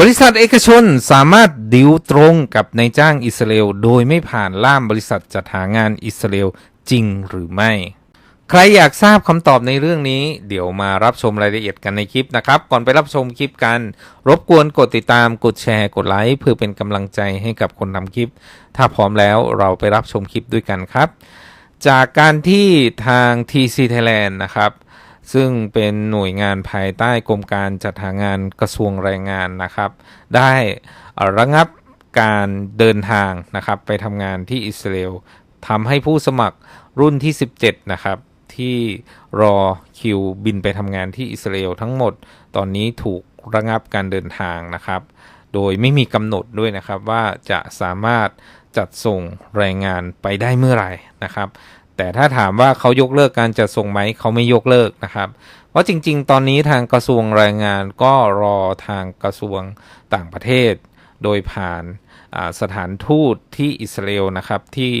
บริษัทเอกชนสามารถดิวตรงกับนายจ้างอิสราเอลโดยไม่ผ่านล่ามบริษัทจัดหางานอิสราเอลจริงหรือไม่ ใครอยากทราบคำตอบในเรื่องนี้ เดี๋ยวมารับชมรายละเอียดกันในคลิปนะครับ ก่อนไปรับชมคลิปกัน รบกวนกดติดตามกดแชร์กดไลค์เพื่อเป็นกำลังใจให้กับคนทำคลิป ถ้าพร้อมแล้วเราไปรับชมคลิปด้วยกันครับ จากการที่ทาง TC Thailand นะครับ ซึ่งเป็นหน่วยงานภายใต้กรมการจัดหางานกระทรวงแรงงานนะครับ ได้ระงับการเดินทางนะครับ ไปทำงานที่อิสราเอลทำให้ผู้สมัครรุ่นที่ 17 นะครับ ที่รอคิวบินไปทำงานที่อิสราเอลทั้งหมด ตอนนี้ถูกระงับการเดินทางนะครับ โดยไม่มีกำหนดด้วยนะครับว่าจะสามารถจัดส่งแรงงานไปได้เมื่อไหร่นะครับ แต่ถ้าถามว่าเขายกเลิกการจัดส่งไหมเขาไม่ยกเลิกนะครับ เพราะจริง ๆ ตอนนี้ทางกระทรวงแรงงานก็รอทางกระทรวงต่างประเทศ โดยผ่านสถานทูตที่อิสราเอลนะครับที่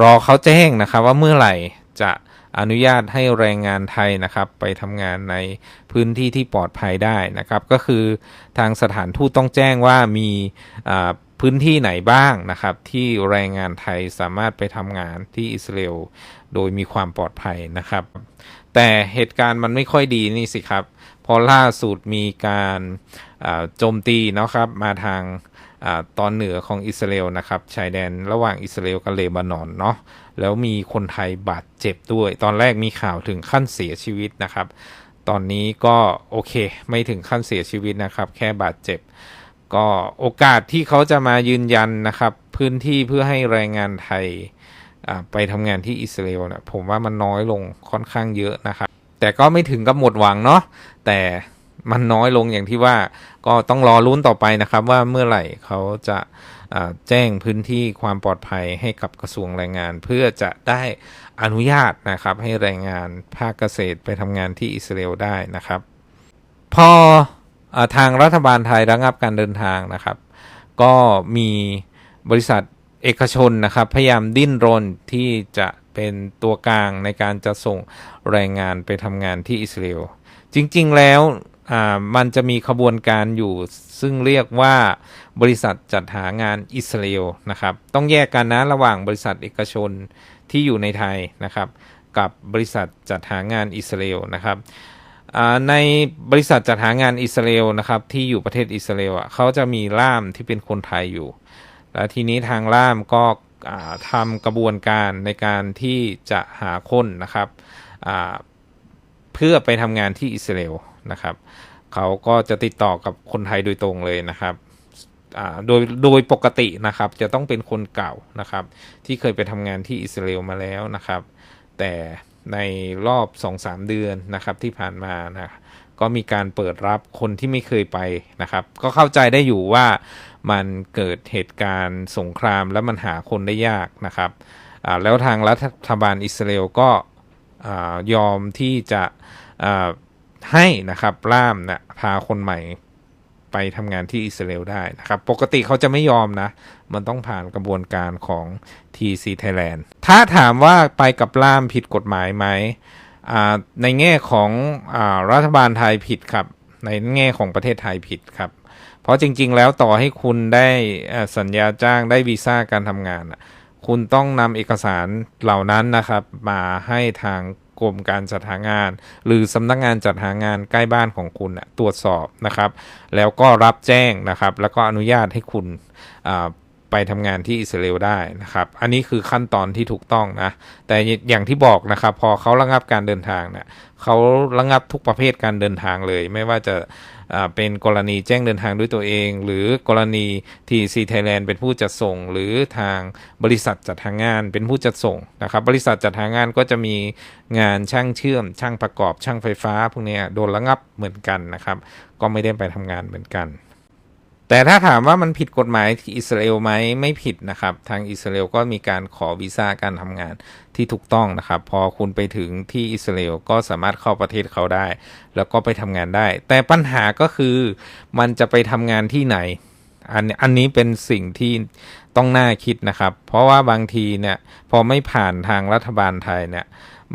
รอเขาแจ้งนะครับว่าเมื่อไหร่จะอนุญาตให้แรงงานไทยนะครับ ไปทำงานในพื้นที่ที่ปลอดภัยได้นะครับ ก็คือทางสถานทูตต้องแจ้งว่ามีา พื้นที่ไหนบ้างนะครับ ที่แรงงานไทยสามารถไปทำงานที่อิสราเอลโดยมีความปลอดภัยนะครับ แต่เหตุการณ์มันไม่ค่อยดีนี่สิครับ พอล่าสุดมีการโจมตีเนาะครับมาทางอตอนเหนือของอิสราเอลนะครับชายแดนระหว่างอิสราเอลกับเลบานอนเนาะแล้วมีคนไทยบาดเจ็บด้วย ตอนแรกมีข่าวถึงขั้นเสียชีวิตนะครับ ตอนนี้ก็โอเค ไม่ถึงขั้นเสียชีวิตนะครับ แค่บาดเจ็บ ก็โอกาสที่เขาจะมายืนยันนะครับ พื้นที่เพื่อให้แรงงานไทยไปทำงานที่อิสราเอลเนี่ยผมว่ามันน้อยลงค่อนข้างเยอะนะครับ แต่ก็ไม่ถึงกับหมดหวังเนาะแต่มันน้อยลงอย่างที่ว่าก็ต้องรอลุ้นต่อไปนะครับ ว่าเมื่อไหร่เขาจะแจ้งพื้นที่ความปลอดภัยให้กับกระทรวงแรงงาน เพื่อจะได้อนุญาตนะครับ ให้แรงงานภาคเกษตรไปทำงานที่อิสราเอลได้นะครับ พอ ทางรัฐบาลไทยระงับการเดินทางนะครับ ก็มีบริษัทเอกชนนะครับ พยายามดิ้นรนที่จะเป็นตัวกลางในการจะส่งแรงงานไปทำงานที่อิสราเอลจริง ๆ แล้วมันจะมีขบวนการอยู่ ซึ่งเรียกว่าบริษัทจัดหางานอิสราเอลนะครับ ต้องแยกกันนะระหว่างบริษัทเอกชนที่อยู่ในไทยนะครับ กับบริษัทจัดหางานอิสราเอลนะครับ ในบริษัทจัดหางานอิสราเอลนะครับ ที่อยู่ประเทศอิสราเอลอะเขาจะมีล่ามที่เป็นคนไทยอยู่ แล้วทีนี้ทางล่ามก็อ่าทำกระบวนการในการที่จะหาคนนะครับเพื่อไปทำงานที่อิสราเอลนะครับเขาก็จะติดต่อกับคนไทยโดยตรงเลยนะครับโดยโดยปกตินะครับจะต้องเป็นคนเก่านะครับ ที่เคยไปทำงานที่อิสราเอลมาแล้วนะครับ แต่ ในรอบ 2-3 เดือนนะครับที่ผ่านมานะก็มีการเปิดรับคนที่ไม่เคยไปนะครับ ก็เข้าใจได้อยู่ว่ามันเกิดเหตุการณ์สงครามแล้วมันหาคนได้ยากนะครับแล้วทางรัฐบาลอิสราเอลก็อยอมที่จะให้นะครับล่ามนะพาคนใหม่ ไปทำงานที่อิสราเอลได้นะครับ ปกติเขาจะไม่ยอมนะ มันต้องผ่านกระบวนการของ TC Thailand ถ้าถามว่าไปกับล่ามผิดกฎหมายไหมอ่าในแง่ของอารัฐบาลไทยผิดครับ ในแง่ของประเทศไทยผิดครับ เพราะจริง ๆ แล้วต่อให้คุณได้สัญญาจ้างได้วีซ่าการทำงาน คุณต้องนำเอกสารเหล่านั้นนะครับ มาให้ทาง กรมการจัดหางาน หรือสำนักงานจัดหางานใกล้บ้านของคุณนะตรวจสอบนะครับ แล้วก็รับแจ้งนะครับ แล้วก็อนุญาตให้คุณไปทำงานที่อิสราเอลได้นะครับ อันนี้คือขั้นตอนที่ถูกต้องนะ แต่อย่างที่บอกนะครับ พอเขาระงับการเดินทางเนี่ยเขาระงับทุกประเภทการเดินทางเลย ไม่ว่าจะ เป็นกรณีแจ้งเดินทางด้วยตัวเอง หรือกรณีที่ซีไทยแลนด์เป็นผู้จัดส่ง หรือทางบริษัทจัดหางานเป็นผู้จัดส่งนะครับบริษัทจัดหางานก็จะมีงานช่างเชื่อม ช่างประกอบช่างไฟฟ้าพวกนี้โดนระงับเหมือนกันนะครับ ก็ไม่ได้ไปทำงานเหมือนกัน แต่ถ้าถามว่ามันผิดกฎหมายอิสราเอลไหมไม่ผิดนะครับ ทางอิสราเอลก็มีการขอวีซ่าการทำงานที่ถูกต้องนะครับ พอคุณไปถึงที่อิสราเอลก็สามารถเข้าประเทศเขาได้ แล้วก็ไปทำงานได้ แต่ปัญหาก็คือมันจะไปทำงานที่ไหน อันอันนี้เป็นสิ่งที่ต้องน่าคิดนะครับ เพราะว่าบางทีเนี่ยพอไม่ผ่านทางรัฐบาลไทยเนี่ย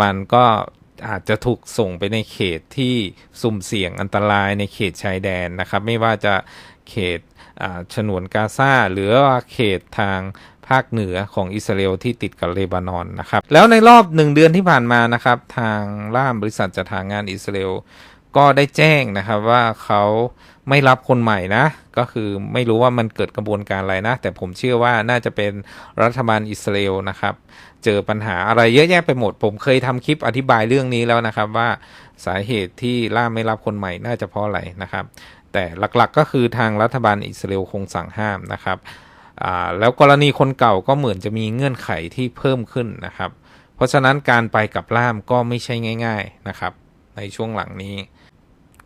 มันก็อาจจะถูกส่งไปในเขตที่สุ่มเสี่ยงอันตรายในเขตชายแดนนะครับ ไม่ว่าจะ เขตฉนวนกาซาหรือว่าเขตทางภาคเหนือของอิสราเอลที่ติดกับเลบานอนนะครับ แล้วในรอบหนึ่งเดือนที่ผ่านมานะครับ ทางล่ามบริษัทจัดหางานอิสราเอลก็ได้แจ้งนะครับว่าเขาไม่รับคนใหม่นะ ก็คือไม่รู้ว่ามันเกิดกระบวนการอะไรนะ แต่ผมเชื่อว่าน่าจะเป็นรัฐบาลอิสราเอลนะครับ เจอปัญหาอะไรเยอะแยะไปหมด ผมเคยทำคลิปอธิบายเรื่องนี้แล้วนะครับว่าสาเหตุที่ล่ามไม่รับคนใหม่น่าจะเพราะอะไรนะครับ แต่หลักๆก็คือทางรัฐบาลอิสราเอลคงสั่งห้ามนะครับแล้วกรณีคนเก่าก็เหมือนจะมีเงื่อนไขที่เพิ่มขึ้นนะครับ เพราะฉะนั้นการไปกับล่ามก็ไม่ใช่ง่าย ๆนะครับ ในช่วงหลังนี้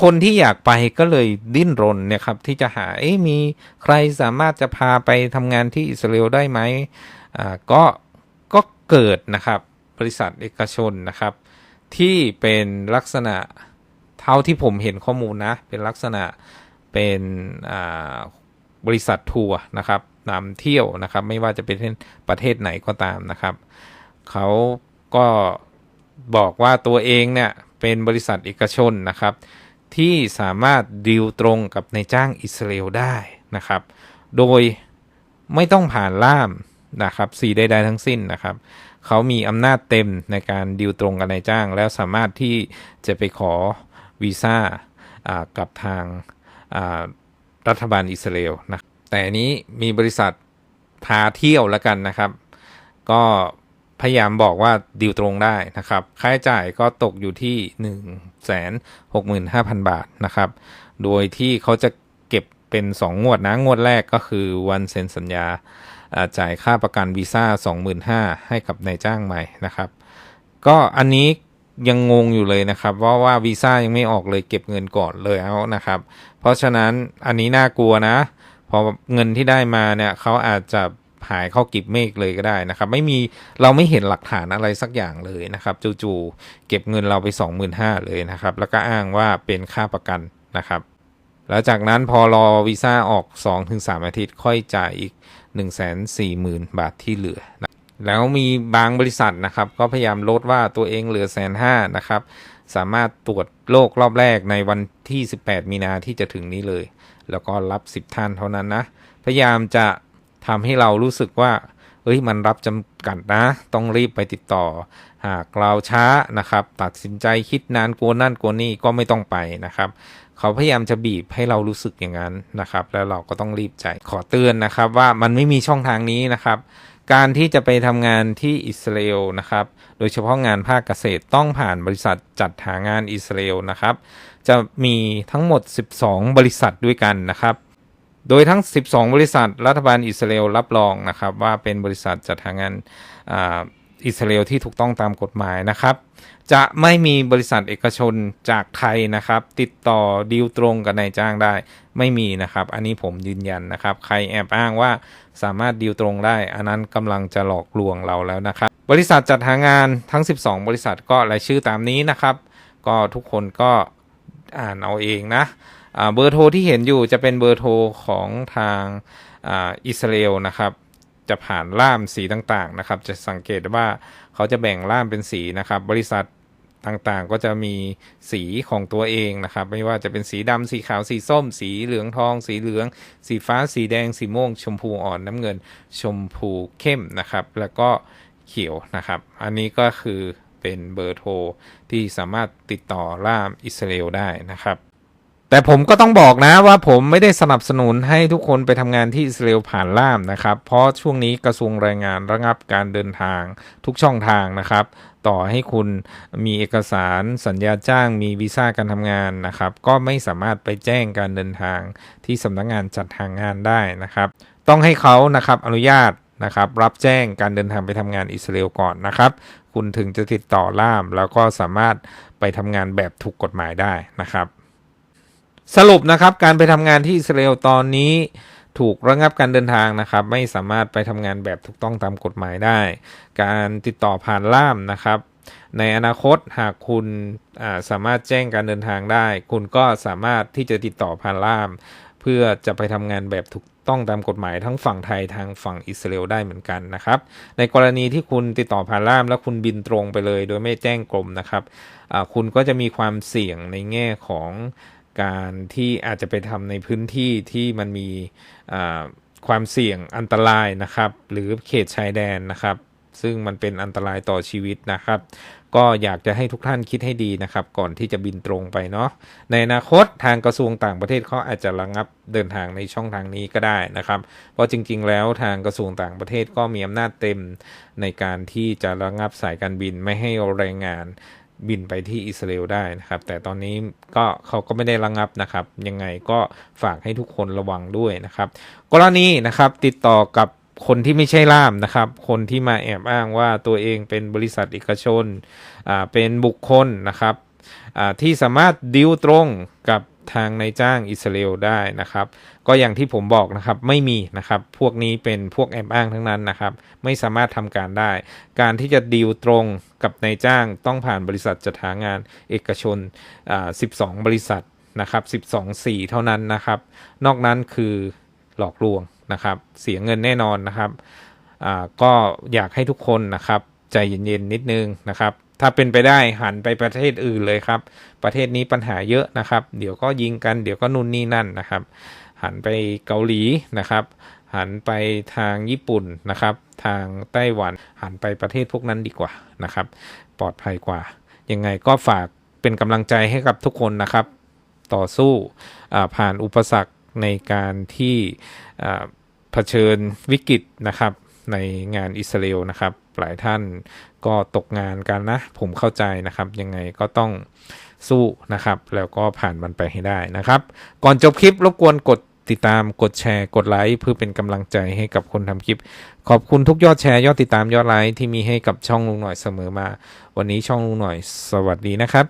คนที่อยากไปก็เลยดิ้นรนเนี่ยครับที่จะหาเอ๊มีใครสามารถจะพาไปทำงานที่อิสราเอลได้ไหมก็ก็เกิดนะครับบริษัทเอกชนนะครับ ที่เป็นลักษณะ เท่าที่ผมเห็นข้อมูลนะ เป็นลักษณะเป็นบริษัททัวร์นะครับนำเที่ยวนะครับ ไม่ว่าจะเป็นประเทศไหนก็ตามนะครับ เขาก็บอกว่าตัวเองเนี่ยเป็นบริษัทเอกชนนะครับ ที่สามารถดีลตรงกับนายจ้างอิสราเอลได้นะครับ โดยไม่ต้องผ่านล่ามนะครับสีใดๆทั้งสิ้นนะครับ เขามีอำนาจเต็มในการดีลตรงกับนายจ้าง แล้วสามารถที่จะไปขอ วีซ่ากับทางรัฐบาลอิสราเอลนะแต่นี้มีบริษัทพาเที่ยวแล้วกันนะครับ ก็พยายามบอกว่าดีลตรงได้นะครับ ค่าใช้จ่ายก็ตกอยู่ที่ 1 6 5 0 0 0 บาทนะครับ โดยที่เขาจะเก็บเป็น 2 งวดนะ งวดแรกก็คือวันเซ็นสัญญาอ่าจ่ายค่าประกันวีซ่า 25,000 ให้กับนายจ้างใหม่นะครับ ก็อันนี้ ยังงงอยู่เลยนะครับว่าว่าวีซ่ายังไม่ออกเลยเก็บเงินก่อนเลยเอานะครับ เพราะฉะนั้นอันนี้น่ากลัวนะ พอเงินที่ได้มาเนี่ยเขาอาจจะหายเข้ากิบเมฆเลยก็ได้นะครับ ไม่มีเราไม่เห็นหลักฐานอะไรสักอย่างเลยนะครับ จู่ๆเก็บเงินเราไป 25,000เลยนะครับ แล้วก็อ้างว่าเป็นค่าประกันนะครับแล้วจากนั้นพอรอวีซ่าออก 2-3 อาทิตย์ค่อยจ่ายอีก 140,000 บาทที่เหลือนะ แล้วมีบางบริษัทนะครับ ก็พยายามลดว่าตัวเองเหลือแสนห้านะครับ สามารถตรวจโรครอบแรกในวันที่ 18 มีนาที่จะถึงนี้เลย แล้วก็รับ 10 ท่านเท่านั้นนะ พยายามจะทำให้เรารู้สึกว่าเอ้ยมันรับจำกัดนะ ต้องรีบไปติดต่อ หากเราช้านะครับ ตัดสินใจคิดนานกลัวนั่นกลัวนี่ก็ไม่ต้องไปนะครับ เขาพยายามจะบีบให้เรารู้สึกอย่างนั้นนะครับ แล้วเราก็ต้องรีบใจขอเตือนนะครับว่ามันไม่มีช่องทางนี้นะครับ การที่จะไปทำงานที่อิสราเอลนะครับ โดยเฉพาะงานภาคเกษตรต้องผ่านบริษัทจัดหางานอิสราเอลนะครับ จะมีทั้งหมด 12 บริษัทด้วยกันนะครับ โดยทั้ง 12 บริษัทรัฐบาลอิสราเอลรับรองนะครับว่าเป็นบริษัทจัดหางานอิสราเอลที่ถูกต้องตามกฎหมายนะครับ จะไม่มีบริษัทเอกชนจากไทยนะครับ ติดต่อดีลตรงกับนายจ้างได้ไม่มีนะครับ อันนี้ผมยืนยันนะครับ ใครแอบอ้างว่า สามารถดีลตรงได้ อันนั้นกำลังจะหลอกลวงเราแล้วนะครับ บริษัทจัดหางานทั้ง 12 บริษัทก็รายชื่อตามนี้นะครับ ก็ทุกคนก็อ่านเอาเองนะเบอร์โทรที่เห็นอยู่จะเป็นเบอร์โทรของทางออิสราเอลนะครับจะผ่านล่ามสีต่างๆนะครับ จะสังเกตว่าเขาจะแบ่งล่ามเป็นสีนะครับ บริษัท ต่างๆ ก็จะมีสีของตัวเองนะครับ ไม่ว่าจะเป็นสีดำสีขาวสีส้ม สีเหลืองทอง สีเหลือง สีฟ้า สีแดง สีม่วง ชมพูอ่อนน้ำเงิน ชมพูเข้มนะครับ แล้วก็เขียวนะครับ อันนี้ก็คือเป็นเบอร์โทรที่สามารถติดต่อล่ามอิสราเอลได้นะครับ แต่ผมก็ต้องบอกนะว่าผมไม่ได้สนับสนุนให้ทุกคนไปทำงานที่อิสราเอลผ่านล่ามนะครับ เพราะช่วงนี้กระทรวงแรงงานระงับการเดินทางทุกช่องทางนะครับ ต่อให้คุณมีเอกสารสัญญาจ้างมีวีซ่าการทำงานนะครับ ก็ไม่สามารถไปแจ้งการเดินทางที่สำนักงานจัดหางานได้นะครับ ต้องให้เขานะครับอนุญาตนะครับรับแจ้งการเดินทางไปทำงานอิสราเอลก่อนนะครับ คุณถึงจะติดต่อล่าม แล้วก็สามารถไปทำงานแบบถูกกฎหมายได้นะครับ สรุปนะครับการไปทำงานที่อิสราเอลตอนนี้ถูกระงับการเดินทางนะครับ ไม่สามารถไปทำงานแบบถูกต้องตามกฎหมายได้ การติดต่อผ่านล่ามนะครับ ในอนาคตหากคุณาสามารถแจ้งการเดินทางได้ คุณก็สามารถที่จะติดต่อผ่านล่าม เพื่อจะไปทำงานแบบถูกต้องตามกฎหมายทั้งฝั่งไทยทางฝั่งอิสราเอลได้เหมือนกันนะครับ ในกรณีที่คุณติดต่อผ่านล่าม แล้วคุณบินตรงไปเลย โดยไม่แจ้งกรมนะครับคุณก็จะมีความเสี่ยงในแง่ของ การที่อาจจะไปทำในพื้นที่ที่มันมีความเสี่ยงอันตรายนะครับ หรือเขตชายแดนนะครับ ซึ่งมันเป็นอันตรายต่อชีวิตนะครับ ก็อยากจะให้ทุกท่านคิดให้ดีนะครับ ก่อนที่จะบินตรงไปเนาะในอนาคตทางกระทรวงต่างประเทศเขาอาจจะระงับเดินทางในช่องทางนี้ก็ได้นะครับ เพราะจริง ๆ แล้วทางกระทรวงต่างประเทศก็มีอำนาจเต็มในการที่จะระงับสายการบินไม่ให้แรงงาน บินไปที่อิสราเอลได้นะครับ แต่ตอนนี้ก็เขาก็ไม่ได้ระงับนะครับ ยังไงก็ฝากให้ทุกคนระวังด้วยนะครับ กรณีนะครับติดต่อกับคนที่ไม่ใช่ล่ามนะครับ คนที่มาแอบอ้างว่าตัวเองเป็นบริษัทเอกชนอ่าเป็นบุคคลนะครับอ่าที่สามารถดิวตรงกับ ทางนายจ้างอิสราเอลได้นะครับ ก็อย่างที่ผมบอกนะครับไม่มีนะครับ พวกนี้เป็นพวกแอบอ้างทั้งนั้นนะครับ ไม่สามารถทำการได้ การที่จะดีลตรงกับนายจ้างต้องผ่านบริษัทจัดหางานเอกชนอ่า12 บริษัทนะครับ12สีเท่านั้นนะครับ นอกนั้นคือหลอกลวงนะครับ เสียเงินแน่นอนนะครับอ่าก็อยากให้ทุกคนนะครับ ใจเย็นๆนิดนึงนะครับ ถ้าเป็นไปได้หันไปประเทศอื่นเลยครับ ประเทศนี้ปัญหาเยอะนะครับ เดี๋ยวก็ยิงกันเดี๋ยวก็นู่นนี่นั่นนะครับ หันไปเกาหลีนะครับ หันไปทางญี่ปุ่นนะครับ ทางไต้หวันหันไปประเทศพวกนั้นดีกว่านะครับ ปลอดภัยกว่า ยังไงก็ฝากเป็นกำลังใจให้กับทุกคนนะครับ ต่อสู้ผ่านอุปสรรคในการที่เผชิญวิกฤตนะครับ ในงานอิสราเอลนะครับ หลายท่านก็ตกงานกันนะ ผมเข้าใจนะครับ ยังไงก็ต้องสู้นะครับ แล้วก็ผ่านมันไปให้ได้นะครับ ก่อนจบคลิปรบกวนกดติดตามกดแชร์กดไลค์เพื่อเป็นกำลังใจให้กับคนทำคลิป ขอบคุณทุกยอดแชร์ยอดติดตามยอดไลค์ที่มีให้กับช่องลุงหน่อยเสมอมา วันนี้ช่องลุงหน่อย สวัสดีนะครับ